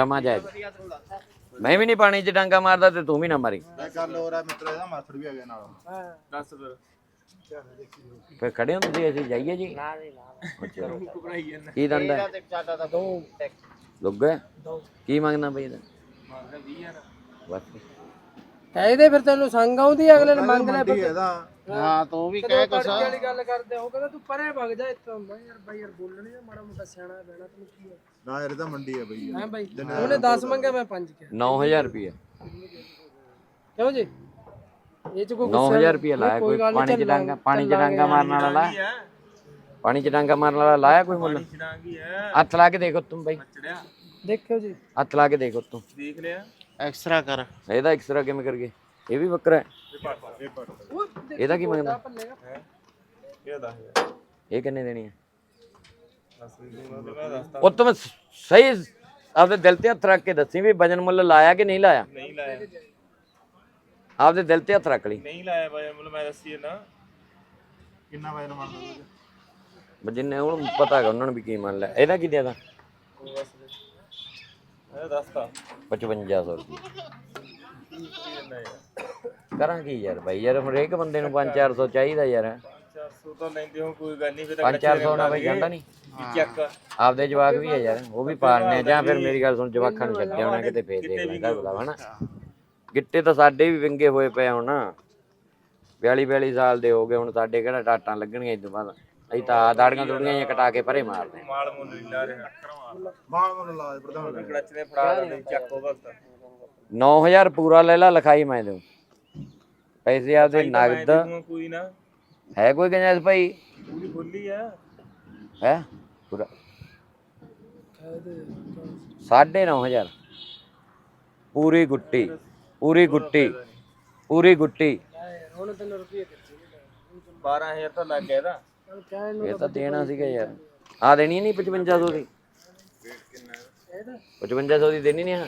ਸਮਾਂ ਜਾਇਜ਼ ਮੈਂ ਵੀ ਨਹੀਂ ਪਾਣੀ 'ਚ ਡਾਂਗਾ ਮਾਰਦਾ ਤੇ ਤੂੰ ਵੀ ਨਾ ਮਾਰੀ। ਇਹ ਗੱਲ ਹੋਰ ਆ ਮਿੱਤਰ ਇਹਦਾ ਮਾਸਟਰ ਵੀ ਆ ਗਿਆ ਨਾਲ। ਦੱਸ ਫਿਰ। ਫੇ ਖੜੇ ਹੋ ਤੁਸੀਂ ਅਸੀਂ ਜਾਈਏ ਜੀ। ਅੱਛਾ। ਕੀ ਦੰਦਾ ਹੈ? ਲੁੱਗ ਹੈ? ਕੀ ਮੰਗਣਾ ਬਈ ਇਹਦਾ? ਬਸ। ਇਹਦੇ ਫਿਰ ਤੈਨੂੰ ਸੰਗ ਆਉਂਦੀ ਅਗਲੇ ਨੇ ਮੰਗ ਲੈ ਇਹਦਾ। ਹਾਂ ਤੂੰ ਵੀ ਕਹਿ ਕੁਛ। ਵਾਲੀ ਗੱਲ ਕਰਦੇ ਆ, ਉਹ ਕਹਿੰਦਾ ਤੂੰ ਪਰੇ ਭਗ ਜਾ ਇੱਥੋਂ। ਮੈਂ ਯਾਰ ਬਾਈ ਯਾਰ ਬੋਲਣੀ ਦਾ ਮਾੜਾ ਮੋਟਾ ਸਿਆਣਾ ਬੈਣਾ ਤੈਨੂੰ ਕੀ ਹੈ ਨਾ ਯਾਰ ਇਹਦਾ ਮੰਡੀ ਆ ਬਈ। ਹੈ ਬਾਈ ਉਹਨੇ 10 ਮੰਗੇ ਮੈਂ 5 ਕਿਹਾ। 9000 ਰੁਪਏ ਕਿਉਂ ਜੀ? ਇਹ ਚ ਕੋਈ 9000 ਰੁਪਏ ਲਾਇਆ ਕੋਈ ਪਾਣੀ 'ਚ ਡਾਂਗਾ ਪਾਣੀ 'ਚ ਡਾਂਗਾ ਮਾਰਨ ਵਾਲਾ ਲਾਇਆ। ਪਾਣੀ 'ਚ ਡਾਂਗਾ ਮਾਰਨ ਵਾਲਾ ਲਾਇਆ ਕੋਈ ਮੁੱਲ? ਹੱਥ ਲਾ ਕੇ ਦੇਖੋ ਤੁਮ ਬਈ। ਦੇਖਿਓ ਜੀ। ਹੱਥ ਲਾ ਕੇ ਦੇਖੋ ਤੂੰ ਦੇਖ ਲਿਆ। ਐਕਸਟਰਾ ਕਰ। ਇਹਦਾ ਐਕਸਰਾ ਕਿਵੇਂ ਕਰਗੇ ਇਹ ਵੀ ਬੱਕਰਾ ਹੈ। ਇਹਦਾ ਕੀ ਮੰਗਦਾ ਇਹ ਇਹ ਕਿੰਨੇ ਦੇਣੀ ਹੈ? ਤੇ ਉਹ ਤੁਮ ਸਹੀ ਆਪਦੇ ਦਿਲ ਤੇ ਹੱਥ ਰੱਖ ਕੇ ਦੱਸੀ ਵੀ ਵਜਨ ਮੁੱਲ ਲਾਇਆ ਕਿ ਨਹੀਂ ਲਾਇਆ? ਨਹੀਂ ਲਾਇਆ। ਆਪਦੇ ਦਿਲ ਤੇ ਹੱਥ ਰੱਖ ਲਈ। ਨਹੀਂ ਲਾਇਆ ਬਾਈ ਮੁੱਲ ਮੈਂ ਦੱਸੀ ਨਾ ਕਿੰਨਾ ਵਜਨ ਤੂੰ ਵੀ ਜਿੰਨੇ ਉਹਨੂੰ ਪਤਾ ਹੈਗਾ ਉਹਨਾਂ ਨੂੰ ਵੀ ਕੀ ਮੰਨ ਲਿਆ ਇਹਦਾ ਕੀ ਬਸ ਇਹ ਦੱਸਤਾ 5500 ਰੁਪਏ ਕਰਾਂ ਕੀ ਯਾਰ ਬਾਈ? ਯਾਰ ਹਰੇਕ ਬੰਦੇ ਨੂੰ 5-400 ਚਾਹੀਦਾ ਯਾਰ। 400 ਤਾਂ ਲੈਂਦੇ ਹੋ ਕੋਈ ਗੱਲ ਨਹੀਂ ਫਿਰ 5-400 ਨਾਲ ਬਾਈ ਜਾਂਦਾ ਨਹੀਂ। ਚੱਕ। ਆਪਦੇ ਜਵਾਕ ਵੀ ਹੈ ਯਾਰ ਉਹ ਵੀ ਪਾਲਨੇ ਆ। ਜਾਂ ਫਿਰ ਮੇਰੀ ਗੱਲ ਸੁਣ ਜਵਾਕਾਂ ਨੂੰ ਛੱਡਿਆ ਹੋਣਾ ਕਿਤੇ ਫੇਰ ਦੇਖ ਲੈਂਦਾ ਬਲਾ ਹਨਾ? ਗਿੱਟੇ ਤਾਂ ਸਾਡੇ ਵੀ ਵਿੰਗੇ ਹੋਏ ਪਏ ਹੁਣ। 42 42 ਸਾਲ ਦੇ ਹੋ ਗਏ ਹੁਣ ਸਾਡੇ ਕਿਹੜਾ ਟਾਟਾਂ ਲੱਗਣਗੀਆਂ ਇਦੋਂ ਬਾਅਦ? ਅਸੀਂ ਤਾਂ ਦਾੜੀਆਂ ਦੁੜੀਆਂ ਜਾਂ ਕਟਾ ਕੇ ਪਰੇ ਮਾਰਦੇ ਮਾਲ ਮੁੱਲ ਨਹੀਂ ਲਾ ਰਿਹਾ। ਮਾਲ ਮੁੱਲ ਲਾ ਦੇ ਪ੍ਰਧਾਨ। ਕੜਚ ਨੇ ਫੜਾ ਦਿੰਦੇ ਚੱਕ ਵਕਤ 9000 ਪੂਰਾ ਲੈ ਲਾ ਲਿਖਾਈ ਮੈਂ ਦੂੰ ਪੈਸੇ ਆਪਦੇ ਨਗਦ ਕੋਈ ਨਾ। ਹੈ ਕੋਈ ਗੰਜਾਇਸ਼ ਭਾਈ? ਪੂਰੀ ਖੁੱਲੀ ਆ। ਹੈ? ਪੂਰਾ। ਸਾਢੇ ਨੌ ਹਜ਼ਾਰ। ਪੂਰੀ ਗੁੱਟੀ ਪੂਰੀ ਗੁੱਟੀ ਪੂਰੀ ਗੁੱਟੀ। ਹੁਣ ਤੈਨੂੰ ਰੁਪਏ ਦਿੱਤੇ 12000 ਤਾਂ ਲੱਗ ਗਿਆ ਇਹਦਾ। ਇਹ ਤਾਂ ਦੇਣਾ ਸੀਗਾ ਯਾਰ। ਆ ਦੇਣੀ ਨਹੀਂ 5500 ਦੀ? 5500 ਦੀ ਦੇਣੀ ਨਹੀਂ ਆ?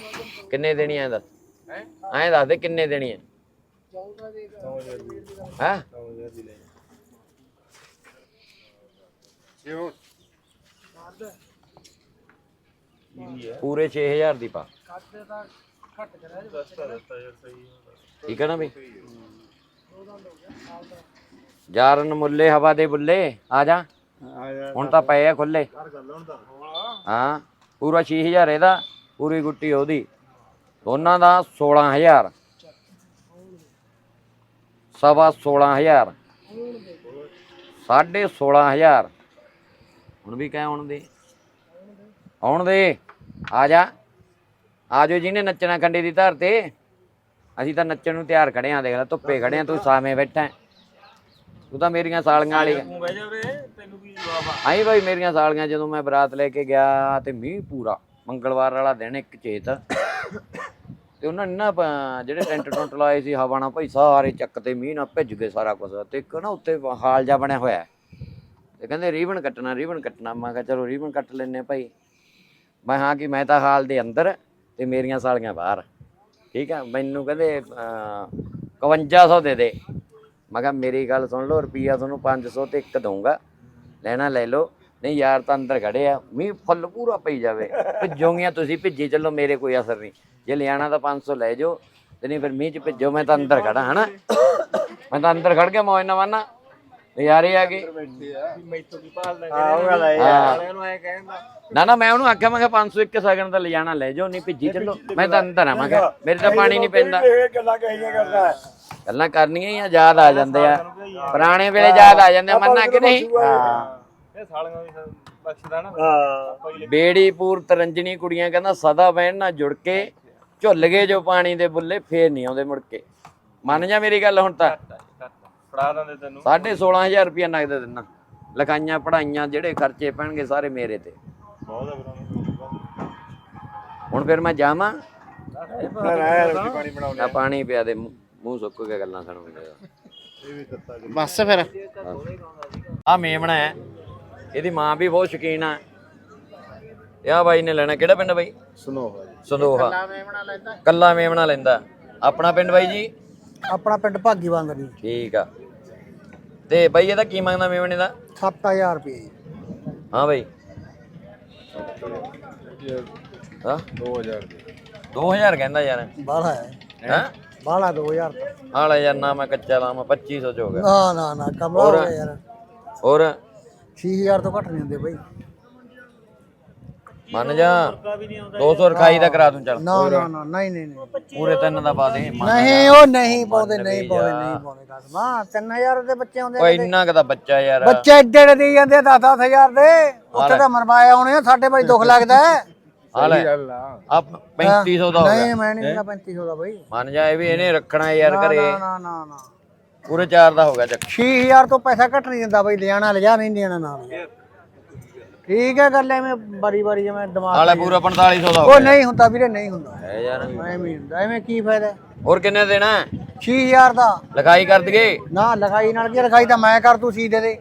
ਕਿੰਨੇ ਦੇਣੀ ਆ ਦੱਸ? ਐਂ ਦੱਸ ਦੇ ਕਿੰਨੇ ਦੇਣੀ ਆ? ਹੈ 9000 ਦੀ ਲੈ ਕੀ ਹੈ? ਪੂਰੇ 6000 ਦੀ ਪਾ। ਕੱਟਦੇ ਤਾਂ ਘੱਟ ਕਰਿਆ ਜੀ ਦੱਸਤਾ ਦਿੱਤਾ ਯਾਰ ਸਹੀ ਠੀਕ ਹੈ ਨਾ ਬਈ? ਯਾਰਨ ਮੁੱਲੇ ਹਵਾ ਦੇ ਬੁੱਲੇ ਆ ਜਾ। ਹੁਣ ਤਾਂ ਪਏ ਆ ਖੁੱਲੇ। ਹਾਂ। ਪੂਰਾ 6000 ਇਹਦਾ, ਪੂਰੀ ਗੁੱਟੀ ਉਹਦੀ। ਦੋਨਾਂ ਦਾ 16000 ਸਵਾ 16000 ਸਾਢੇ 16000 ਹੁਣ ਵੀ ਕਹਿ ਆਉਣ ਦੇ। ਆਉਣ ਦੇ। ਆ ਜਾ। ਆ ਜਾਓ ਜਿਹਨੇ ਨੱਚਣਾ ਕੰਡੇ ਦੀ ਧਰ ਤੇ। ਅਸੀਂ ਤਾਂ ਨੱਚਣ ਨੂੰ ਤਿਆਰ ਖੜੇ ਆਂ, ਦੇਖ ਲੈ, ਧੁੱਪੇ ਖੜੇ ਆਂ, ਤੂੰ ਸਾਵੇਂ ਬੈਠਾ ਤੂੰ ਤਾਂ ਮੇਰੀਆਂ ਸਾਲੀਆਂ ਵਾਲੀ ਤੂੰ ਕੀ ਜਵਾਬ ਆ? ਆਈ ਬਾਈ ਮੇਰੀਆਂ ਸਾਲੀਆਂ ਜਦੋਂ ਮੈਂ ਬਰਾਤ ਲੈ ਕੇ ਗਿਆ ਤੇ ਮੀਂਹ ਪੂਰਾ ਮੰਗਲਵਾਰ ਵਾਲਾ ਦਿਨ ਇੱਕ ਚੇਤ। ਤੇ ਉਹਨਾਂ ਨੇ ਨਾ ਪ- ਜਿਹੜੇ ਟੈਂਟ ਟੁੰਟ ਲਾਏ ਸੀ ਹਵਾ ਨਾਲ ਭਾਈ ਸਾਰੇ ਚੱਕ ਤੇ ਮੀਂਹ ਨਾਲ ਭਿੱਜ ਗਏ ਸਾਰਾ ਕੁਝ ਤੇ ਇੱਕ ਨਾ ਉੱਤੇ ਹਾਲ ਜਾ ਬਣਿਆ ਹੋਇਆ। ਹੈ। ਤੇ ਕਹਿੰਦੇ ਰੀਬਨ ਕੱਟਣਾ ਰੀਬਨ ਕੱਟਣਾ। ਮੈਂ ਕਿਹਾ ਚਲੋ ਰੀਬਨ ਕੱਟ ਲੈਨੇ ਆ ਭਾਈ। ਮੈਂ ਹਾਂ ਕਿ ਮੈਂ ਤਾਂ ਹਾਲ ਦੇ ਅੰਦਰ ਤੇ ਮੇਰੀਆਂ ਸਾਲੀਆਂ ਬਾਹਰ। ਠੀਕ ਹੈ ਮੈਨੂੰ ਕਹਿੰਦੇ ਅਹ, 5100 ਦੇ ਦੇ। ਮੈਂ ਕਿਹਾ ਮੇਰੀ ਗੱਲ ਸੁਣ ਲਓ ਰੁਪਈਆ ਤੁਹਾਨੂੰ 500 ਤੇ ਇੱਕ ਦਊਂਗਾ। ਲੈਣਾ ਲੈ ਲਓ। ਨਹੀਂ ਯਾਰ ਤਾਂ ਅੰਦਰ ਖੜੇ ਆ। ਮੀਂਹ ਫੁੱਲ ਪੂਰਾ ਪਈ ਜਾਵੇ। ਭਿੱਜੋਗੀਆਂ ਤੁਸੀਂ ਭਿੱਜੀ ਚੱਲੋ ਮੇਰੇ ਕੋਈ ਅਸਰ ਨਹੀਂ। ਜੇ ਲਿਆਣਾ ਤਾਂ 500 ਲੈ ਜਾਓ। ਤੇ ਨਹੀਂ ਫਿਰ ਮੀਂਹ ਚ ਭਿੱਜੋ ਮੈਂ ਤਾਂ ਅੰਦਰ ਖੜਾ ਹਨਾ? ਮੈਂ ਤਾਂ ਅੰਦਰ ਖੜ ਕੇ ਮੌਜ ਨਾ ਮਾਨਾ ਨਜ਼ਾਰੇ ਆ ਗਏ। ਮੈਥੋਂ ਕੀ ਭਾਲ। ਵਾਲਿਆਂ ਨੂੰ ਐ ਕਹਿੰਦਾ ਨਾ ਨਾ ਮੈਂ ਉਹਨੂੰ ਆਖਿਆ ਮੈਂ ਕਿਹਾ 500 ਇੱਕ ਸੈਕਿੰਡ ਦਾ ਲਿਜਾਣਾ ਲੈ ਜਾਓ ਨਹੀਂ ਭਿੱਜੀ ਚੱਲੋ। ਮੈਂ ਤਾਂ ਅੰਦਰ ਆ ਮੈਂ ਕਿਹਾ ਮੇਰੇ ਤਾਂ ਪਾਣੀ ਨਹੀਂ ਪੈਂਦਾ। ਗੱਲਾਂ ਕਹੀਆਂ ਕਰਦਾ। ਗੱਲਾਂ ਕਰਨੀਆਂ ਹੀ ਆ ਯਾਦ ਆ ਜਾਂਦੇ ਆ। ਪੁਰਾਣੇ ਵੇਲੇ ਯਾਦ ਆ ਜਾਂਦੇ ਆ ਮੰਨਾ ਕਿ ਨਹੀਂ? ਇਹ ਸਾਲੀਆਂ ਵੀ ਬਖਸ਼ਦਾ ਨਾ। ਹਾਂ। ਬੇੜੀਪੁਰ ਤਰੰਜਣੀ ਕੁੜੀਆਂ ਕਹਿੰਦਾ ਸਦਾ ਬਹਿਣ ਨਾਲ ਜੁੜ ਕੇ ਝੁੱਲ ਗਏ ਜੋ ਪਾਣੀ ਦੇ ਬੁੱਲੇ ਫੇਰ ਨਹੀਂ ਆਉਂਦੇ ਮੁੜ ਕੇ। ਮੰਨ ਜਾ ਮੇਰੀ ਗੱਲ ਹੁਣ ਤਾਂ। ਫੜਾ ਦਿੰਦੇ ਤੈਨੂੰ। ਸਾਢੇ 16000 ਰੁਪਇਆ ਨਗਦ ਦਿੰਨਾ ਲਿਖਾਈਆਂ ਪੜਾਈਆਂ ਜਿਹੜੇ ਖਰਚੇ ਪੈਣਗੇ ਸਾਰੇ ਮੇਰੇ ਤੇ। ਬਹੁਤ ਹੈ ਹੁਣ ਫਿਰ ਮੈਂ ਜਾਵਾਂ। ਰੋਟੀ ਪਾਣੀ ਬਣਾਉਣੇ ਆ। ਪਾਣੀ ਪਿਆ ਦੇ ਮੂੰਹ। ਮੂੰਹ ਸੁੱਕ ਕੇ ਗੱਲਾਂ ਵੀ ਦਿੱਤਾ ਜੀ। ਬਸ ਫਿਰ। ਆ ਮੇਮਣਾ ਹੈ। ਇਹਦੀ ਮਾਂ ਵੀ ਬਹੁਤ ਸ਼ੌਕੀਨ ਆ। ਇਹ ਆ ਬਾਈ ਨੇ ਲੈਣਾ। ਕਿਹੜਾ ਪਿੰਡ ਬਾਈ? ਸੁਣੋ ਸੰਦੋਹਾ ਕੱਲਾ ਮੇਮਣਾ ਲੈਂਦਾ। ਆਪਣਾ ਪਿੰਡ ਬਾਈ ਜੀ? ਆਪਣਾ ਪਿੰਡ ਭਾਗੀ ਵਾਂਗਰੀ ਠੀਕ ਆ। ਤੇ ਬਾਈ ਇਹਦਾ ਕੀ ਮੰਗਦਾ ਮੇਮਣੇ ਦਾ? 7000 ਰੁਪਏ ਹਾਂ ਬਾਈ। ਹਾਂ? 2000 ਦੀ 2000 ਕਹਿੰਦਾ ਯਾਰ। ਬਾਹਲਾ ਹੈ। ਹੈ? ਬਾਹਲਾ 2000 ਹਾਲੇ ਯਾਰ ਨਾ ਮੈਂ ਕੱਚਾ ਲਾਵਾਂ 2500 ਚ ਹੋ ਗਿਆ। ਨਾ ਨਾ ਨਾ ਕਮਰਾ ਹੋ ਗਿਆ ਯਾਰ। ਹੋਰ? 6000 ਤੋਂ ਘੱਟ ਨਹੀਂ ਹੁੰਦੇ ਬਈ। ਮੰਨ ਜਾ 200 ਰਖਾਈ ਦਾ ਕਰਾ ਦੂੰ ਚੱਲ। ਨਾ ਨਾ ਨਾ ਨਹੀਂ ਨਹੀਂ ਨਹੀਂ। ਪੂਰੇ ਤਿੰਨ ਦਾ ਪਾ ਦੇ ਮੰਨ ਨਹੀਂ ਉਹ ਨਹੀਂ ਪਾਉਂਦੇ ਨਹੀਂ ਪਾਉਂਦੇ ਨਹੀਂ ਪਾਉਂਦੇ ਕਸਮਾ 3000 ਦੇ ਬੱਚੇ ਆਉਂਦੇ ਓ ਇੰਨਾ ਕੁ ਤਾਂ ਬੱਚਾ ਯਾਰ। ਬੱਚੇ ਏਡੇ ਏਡੇ ਦੇ ਜਾਂਦੇ 10-10000 ਦੇ। ਉੱਥੇ ਤਾਂ ਮਰਵਾਏ ਆਉਣੇ ਆ ਸਾਡੇ ਬਈ ਦੁੱਖ ਲੱਗਦਾ ਹੈ। ਹਾਲੇ ਆ। 3500 ਦਾ ਹੋ ਗਿਆ। ਨਹੀਂ ਮੈਂ ਨਹੀਂ ਦਿੰਦਾ 3500 ਦਾ ਬਈ। ਮੰਨ ਜਾ ਇਹ ਵੀ ਇਹਨੇ ਰੱਖਣਾ ਯਾਰ ਘਰੇ। ਨਾ ਨਾ ਨਾ। ਨਾ ਪੂਰੇ 4 ਦਾ ਹੋ ਗਿਆ ਚੱਕ। 6000 ਤੋਂ ਪੈਸਾ ਘੱਟ ਨਹੀਂ ਦਿੰਦਾ ਬਈ ਲਿਆਣਾ ਲਿਆ ਨਹੀਂ ਦੇਣਾ ਨਾਲ। ਠੀਕ ਹੈ ਗੱਲ ਐਵੇਂ ਬਾਰੀ ਬਾਰੀ ਜਿਵੇਂ ਦਿਮਾਗ ਹਾਲੇ ਪੂਰਾ 4500 ਦਾ ਹੋ ਉਹ ਗਿਆ। ਨਹੀਂ ਹੁੰਦਾ ਵੀਰੇ ਨਹੀਂ ਹੁੰਦਾ। ਹੈ ਯਾਰ। ਐਵੇਂ ਹੀ ਹੁੰਦਾ। ਐਵੇਂ ਕੀ ਫਾਇਦਾ? ਹੋਰ ਕਿੰਨੇ ਦੇਣਾ? 6000 ਦਾ। ਲਿਖਾਈ ਕਰ ਦਈਏ। ਨਾ ਲਗਾਈ ਨਾਲ ਕੀ ਲਗਾਈ ਤਾਂ ਮੈਂ ਕਰ ਤੂੰ ਸੀ ਦੇ ਦੇ।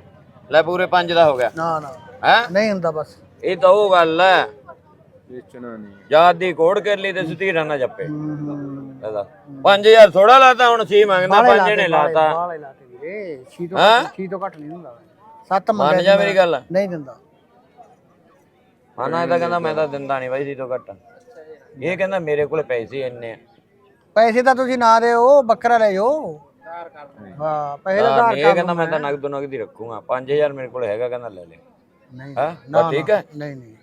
ਲੈ ਪੂਰੇ 5 ਦਾ ਹੋ ਗਿਆ। ਨਾ ਨਾ। ਹੈ? ਨਹੀਂ ਹੁੰਦਾ ਬਸ। ਇਹ ਤਾਂ ਉਹ ਗੱਲ ਹੈ ਵੇਚਣਾ ਨਹੀਂ ਦੀ ਕੋੜ ਕਰ ਲਈ ਤੇ ਸੁਤੀ ਰਹਿਣਾ ਜੱਪੇ। ਇਹਦਾ 5000 ਥੋੜਾ ਲਾਤਾ ਹੁਣ 6 ਮੰਗਦਾ 5 ਨੇ ਲਾਤਾ। ਬਾਲੇ ਲਾਤੇ ਵੀਰੇ। ਛੀ ਤੋਂ ਹੈਂ? ਛੀ ਤੋਂ ਘੱਟ ਨਹੀਂ ਹੁੰਦਾ। ਸੱਤ ਮੰਨ ਮੰਗਿਆ ਜਾ ਮੇਰੀ। ਗੱਲ। ਨਹੀਂ ਦਿੰਦਾ। ਮਾਨਾ ਇਹ ਤਾਂ ਕਹਿੰਦਾ ਮੈਂ ਤਾਂ ਦਿੰਦਾ ਨਹੀਂ ਬਾਈ ਸੀ ਤੋਂ ਘੱਟ। ਇਹ ਕਹਿੰਦਾ ਮੇਰੇ ਕੋਲ ਪੈਸੇ ਇੰਨੇ ਆ। ਪੈਸੇ ਤਾਂ ਤੁਸੀਂ ਨਾ ਦਿਓ ਬੱਕਰਾ ਲੈ ਜਾਓ। ਹਾਂ ਪੈਸੇ ਦਾ ਤਾਂ ਧਾਰ ਇਹ ਕਹਿੰਦਾ ਮੈਂ ਤਾਂ ਨਗਦ ਨਗਦ ਹੀ ਰੱਖੂਗਾ। 5000 ਮੇਰੇ ਕੋਲ ਹੈਗਾ ਕਹਿੰਦਾ ਲੈ ਲੈ। ਨਹੀਂ ਹੈ? ਠੀਕ ਹੈ? ਨਹੀਂ ਨਹੀਂ।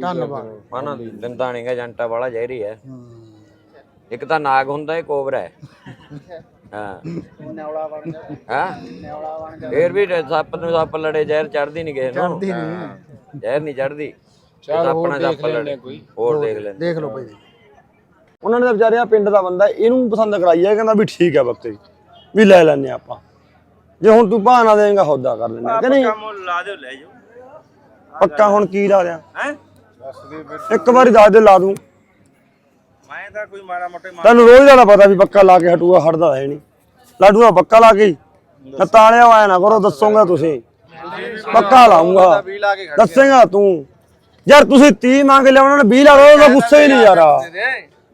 ਧੰਨਵਾਦ। ਮਾਨਾ ਦਿੰਦਾ ਨਹੀਂਗਾ ਜੰਟਾ ਵਾਲਾ ਜ਼ਹਿਰੀ ਹੈ ਹੂੰ। ਇੱਕ ਤਾਂ ਨਾਗ ਹੁੰਦਾ ਇਹ ਕੋਬਰਾ ਹੈ। ਹਾਂ? ਹਾਂ ਫੇਰ ਵੀ ਸੱਪ ਨੂੰ ਸੱਪ ਲੜੇ ਜ਼ਹਿਰ ਚੜਦੀ ਨਹੀਂ ਕਿਸੇ ਨੂੰ। ਚੜਦੀ ਨਹੀਂ ਜ਼ਹਿਰ ਨਹੀਂ ਚੜਦੀ ਸੱਪ ਲੜੇ। ਕੋਈ। ਹੋਰ ਦੇਖ ਲੈਂਦੇ ਦੇਖ ਲਓ ਭਾਈ ਉਹਨਾਂ ਨੇ ਤਾਂ ਵਿਚਾਰਿਆ ਪਿੰਡ ਦਾ ਬੰਦਾ ਇਹਨੂੰ ਪਸੰਦ ਕਰਾਈ ਹੈ ਕਹਿੰਦਾ ਵੀ ਠੀਕ ਹੈ ਬੱਕਰੀ ਵੀ ਲੈ ਲੈਨੇ ਆਪਾਂ। ਜੇ ਹੁਣ ਤੂੰ ਬਹਾਨਾ ਦੇਂਗਾ ਹੌਦਾ ਕਰ ਲੈਂਦੇ ਕਿ ਨਹੀਂ? ਲਾ ਦਿਓ ਲੈ ਜਾਓ। ਪੱਕਾ ਹੁਣ ਕੀ ਲਾ ਦਿਆਂ? ਹੈ? ਇੱਕ ਵਾਰੀ ਦੱਸ ਦੇ ਲਾ ਦੂੰ। ਮੈਂ ਤਾਂ ਕੋਈ ਮਾੜਾ ਮੋਟੇ ਤੈਨੂੰ ਰੋਜ਼ ਦਾ ਪਤਾ ਵੀ ਪੱਕਾ ਲਾ ਕੇ ਹਟੂਗਾ ਹਟਦਾ ਹੈ ਨਹੀਂ। ਲਾਡੂ ਦਾ ਪੱਕਾ ਲਾ ਕੇ। ਤਾਂ ਤਾਲਿਆ ਆਇਆ ਨਾ ਕਰੋ ਦੱਸੋਗਾ ਤੁਸੀਂ। ਪੱਕਾ ਲਾਉਂਗਾ ਦੱਸੇਗਾ ਤੂੰ। ਯਾਰ ਤੁਸੀਂ 30 ਮੰਗ ਲਿਆ ਉਹਨਾਂ ਨੇ 20 ਲਾ ਲਓ ਉਹਦਾ ਗੁੱਸਾ ਹੀ ਨਹੀਂ ਯਾਰ।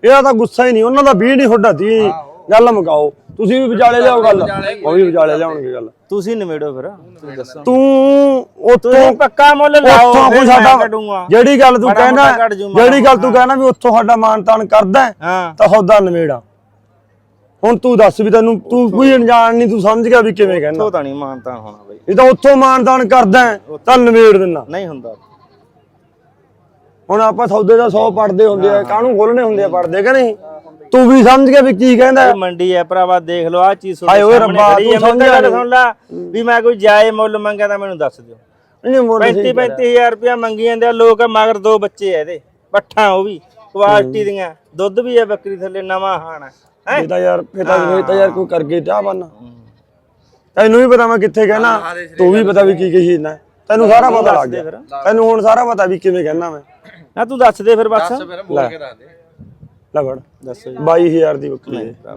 ਇਹਦਾ ਤਾਂ ਗੁੱਸਾ ਹੀ ਨਹੀਂ ਉਹਨਾਂ ਦਾ 20 ਨਹੀਂ ਤੁਹਾਡਾ 30 ਗੱਲ ਮੁਕਾਓ। ਤੁਸੀਂ ਵੀ ਵਿਚਾਲੇ ਲਿਆਓ ਗੱਲ। ਉਹ ਵੀ ਵਿਚਾਲੇ ਲਿਆਉਣਗੇ ਗੱਲ। ਤੁਸੀਂ ਨਿਮੇੜੋ ਫਿਰ ਤੁਸੀਂ ਦੱਸੋ। ਤੂੰ ਉੱਥੋਂ ਪੱਕਾ ਮੁੱਲ ਲਾਓ ਉੱਥੋਂ ਕੋਈ ਸਾਡਾ। ਜਿਹੜੀ ਗੱਲ ਤੂੰ ਕਹਿਣਾ ਜਿਹੜੀ ਗੱਲ ਤੂੰ ਕਹਿਣਾ ਵੀ ਉੱਥੋਂ ਸਾਡਾ ਮਾਨ ਤਾਨ ਕਰਦਾ ਤਾਂ ਸੌਦਾ ਨਵੇੜਾ ਹੁਣ ਤੂੰ ਦੱਸ ਵੀ ਤੈਨੂੰ ਤੂੰ ਕੋਈ ਅਣਜਾਣ ਨਹੀਂ ਤੂੰ ਸਮਝ ਗਿਆ ਵੀ ਕਿਵੇਂ ਕਹਿਣਾ। ਉਹ ਤਾਂ ਨਹੀਂ ਮਾਨਤਾ ਹੋਣਾ ਬਈ। ਇਹ ਤਾਂ ਉੱਥੋਂ ਮਾਨ ਤਾਨ ਕਰਦਾ ਹੈ, ਤਾਂ ਨਵੇੜ ਦਿੰਦਾ। ਨਹੀਂ ਹੁੰਦਾ। ਹੁਣ ਆਪਾਂ ਸੌਦੇ ਦਾ 100 ਪੜਦੇ ਹੁੰਦੇ ਆ ਕਾਹਨੂੰ ਖੋਲਣੇ ਹੁੰਦੇ ਆ ਪੜਦੇ ਕਿ ਨਹੀਂ? ਤੂੰ ਵੀ ਸਮਝ ਗਿਆ ਵੀ ਕੀ ਕਹਿੰਦਾ? ਇਹ ਮੰਡੀ ਹੈ ਭਰਾਵਾ ਦੇਖ ਲਓ ਆ ਚੀਜ਼ ਹਾਏ ਓਏ ਰੱਬਾ, ਤੂੰ ਸਮਝਿਆ ਗੱਲ ਸੁਣ ਲੈ ਵੀ ਮੈਂ ਕੋਈ ਜਾਏ ਮੁੱਲ ਮੰਗਿਆ ਤਾਂ ਮੈਨੂੰ ਦੱਸ ਦਿਓ। ਨਹੀਂ ਮੋਰ 35 35000 ਰੁਪਇਆ ਮੰਗੀ ਜਾਂਦੇ ਆ ਲੋਕ ਮਗਰ ਦੋ ਬੱਚੇ ਆ ਇਹਦੇ ਪੱਠਾਂ ਉਹ ਵੀ ਕੁਆਲਿਟੀ ਦੀਆਂ ਦੁੱਧ ਵੀ ਹੈ ਬੱਕਰੀ ਥੱਲੇ ਨਵਾਂ ਹਾਣ ਹੈ? ਇਹ ਤਾਂ ਯਾਰ ਇਹ ਤਾਂ ਇਹ ਤਾਂ ਯਾਰ ਕੋਈ ਕਰ ਗਏ ਚਾਹ ਬੰਨ। ਤੈਨੂੰ ਵੀ ਪਤਾ ਮੈਂ ਕਿੱਥੇ ਕਹਿਣਾ ਤੂੰ ਵੀ ਪਤਾ ਵੀ ਕੀ ਕਹੀ ਨਾ ਤੈਨੂੰ ਸਾਰਾ ਪਤਾ ਲੱਗ ਗਿਆ। ਤੈਨੂੰ ਹੁਣ ਸਾਰਾ ਪਤਾ ਵੀ ਕਿਵੇਂ ਕਹਿਣਾ ਮੈਂ। ਨਾ ਤੂੰ ਦੱਸ ਦੇ ਫਿਰ ਬਸ। ਲੈ ਫੜ ਦੱਸੋ 22000 ਦੀ ਬੱਕਰੀ ਹੈ।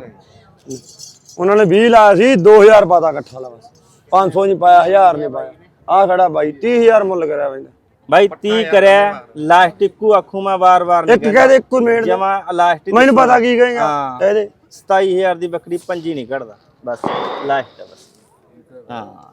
ਉਹਨਾਂ ਨੇ 20 ਲਾਇਆ ਸੀ 2000 ਪਾਤਾ ਇਕੱਠਾ ਲਾ ਬਸ। 500 ਨਹੀਂ ਪਾਇਆ 1000 ਨਹੀਂ ਪਾਇਆ। ਆ ਖੜਾ ਬਾਈ 30000 ਮੁੱਲ ਕਰਿਆ ਬੈਂਦਾ ਬਾਈ 30 ਕਰਿਆ। ਲਾਸਟਿਕ ਕੋ ਆਖੂ ਮੈਂ ਵਾਰ-ਵਾਰ ਇੱਕ ਕਹਦੇ ਇੱਕੋ ਮੇੜ ਦੇ। ਜਮਾ ਲਾਸਟਿਕ ਮੈਨੂੰ ਪਤਾ ਕੀ ਕਹੇਗਾ। ਕਹਦੇ 27000 ਦੀ। ਬੱਕਰੀ ਪੰਜੀ ਨਹੀਂ ਕੱਢਦਾ। ਬਸ ਲਾਸਟ ਬਸ। ਹਾਂ।